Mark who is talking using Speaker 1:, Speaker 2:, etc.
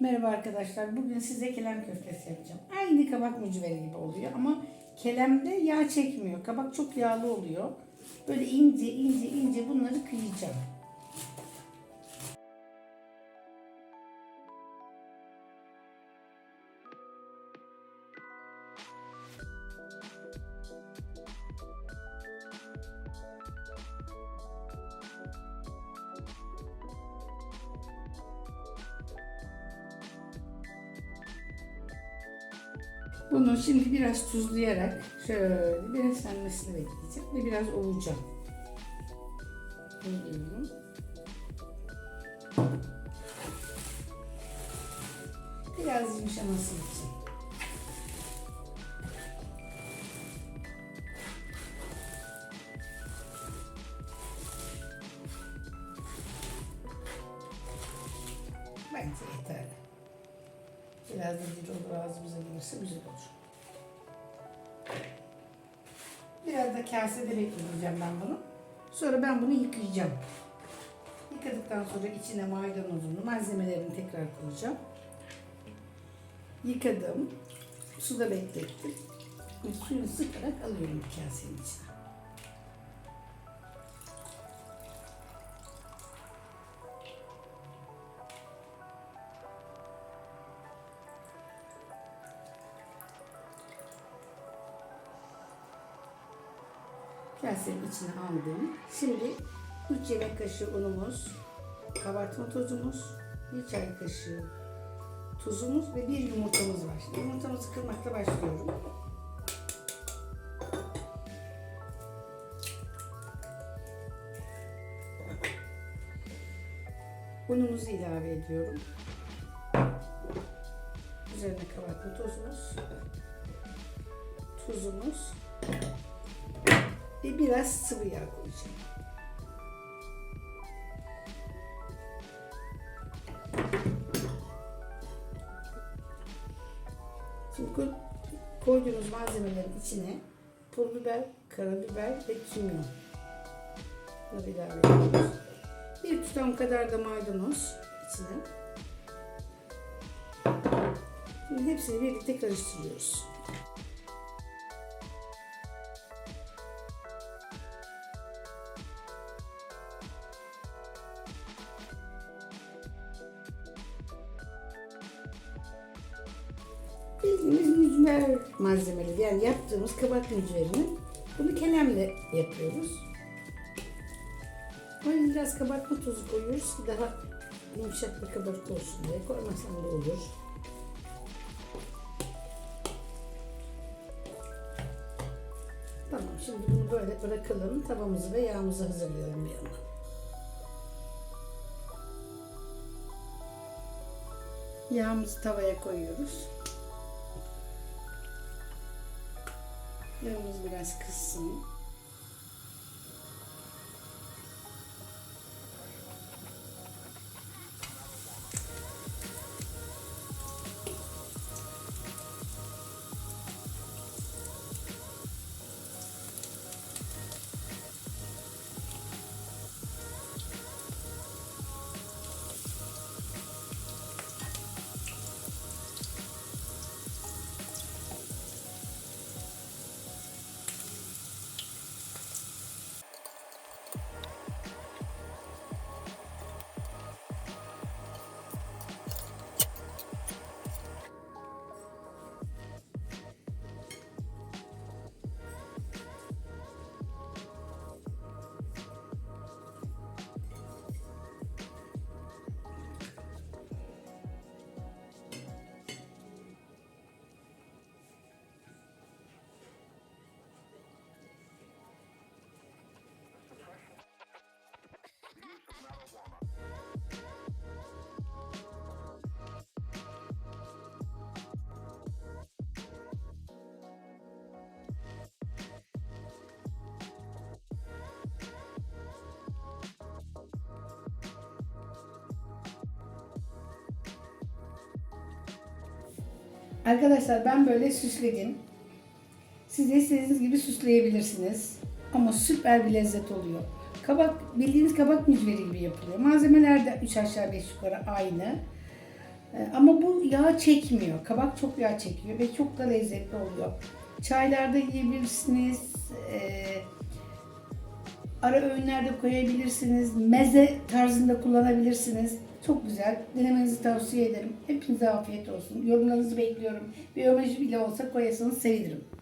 Speaker 1: Merhaba arkadaşlar. Bugün size kelem köftesi yapacağım. Aynı kabak mücveri gibi oluyor ama kelemde yağ çekmiyor. Kabak çok yağlı oluyor. Böyle ince ince ince bunları kıyacağım. Bunu şimdi biraz tuzlayarak şöyle biraz senmesini bekleyeceğim ve biraz ovacağım. Ovuyorum. Biraz yumuşaması için. Bence yeterli. Biraz da dil olur ağzımıza gelirse güzel olur. Biraz da kasede bekleyeceğim ben bunu. Sonra ben bunu yıkayacağım. Yıkadıktan sonra içine maydanozunu, malzemelerini tekrar koyacağım. Yıkadım. Suda beklettim. Suyunu sıkarak alıyorum kasenin içine. Kasenin içine aldım. Şimdi 3 yemek kaşığı unumuz, kabartma tozumuz, 1 çay kaşığı tuzumuz ve bir yumurtamız var. Şimdi yumurtamızı kırmakla başlıyorum. Unumuzu ilave ediyorum. Üzerine kabartma tozumuz, tuzumuz ve biraz sıvı yağ koyacağım. Şimdi koy- koyduğumuz malzemelerin içine pul biber, karabiber ve kimyon. Bunları ilave ediyoruz. Bir tutam kadar da maydanoz içine. Şimdi hepsini birlikte karıştırıyoruz. Bildiğimiz mücver malzemeleri yani yaptığımız kabak mücverini bunu kelemle yapıyoruz. Yüzden biraz kabartma tozu koyuyoruz ki daha yumuşak bir kabarık olsun diye koymasan da olur. Tamam şimdi bunu böyle bırakalım. Tavamızı ve yağımızı hazırlayalım bir yana. Yağımızı tavaya koyuyoruz. Yağımız biraz kızsın. Arkadaşlar ben böyle süsledim. Siz de istediğiniz gibi süsleyebilirsiniz. Ama süper bir lezzet oluyor. Kabak, bildiğiniz kabak mücveri gibi yapılıyor. Malzemeler de 3 aşağı 5 yukarı aynı. Ee, Ama bu yağ çekmiyor. Kabak çok yağ çekiyor ve çok da lezzetli oluyor. Çaylarda yiyebilirsiniz. Ee, ara öğünlerde koyabilirsiniz. Meze tarzında kullanabilirsiniz. Çok güzel. Denemenizi tavsiye ederim. Hepinize afiyet olsun. Yorumlarınızı bekliyorum. Bir emoji bile olsa koyarsanız sevinirim.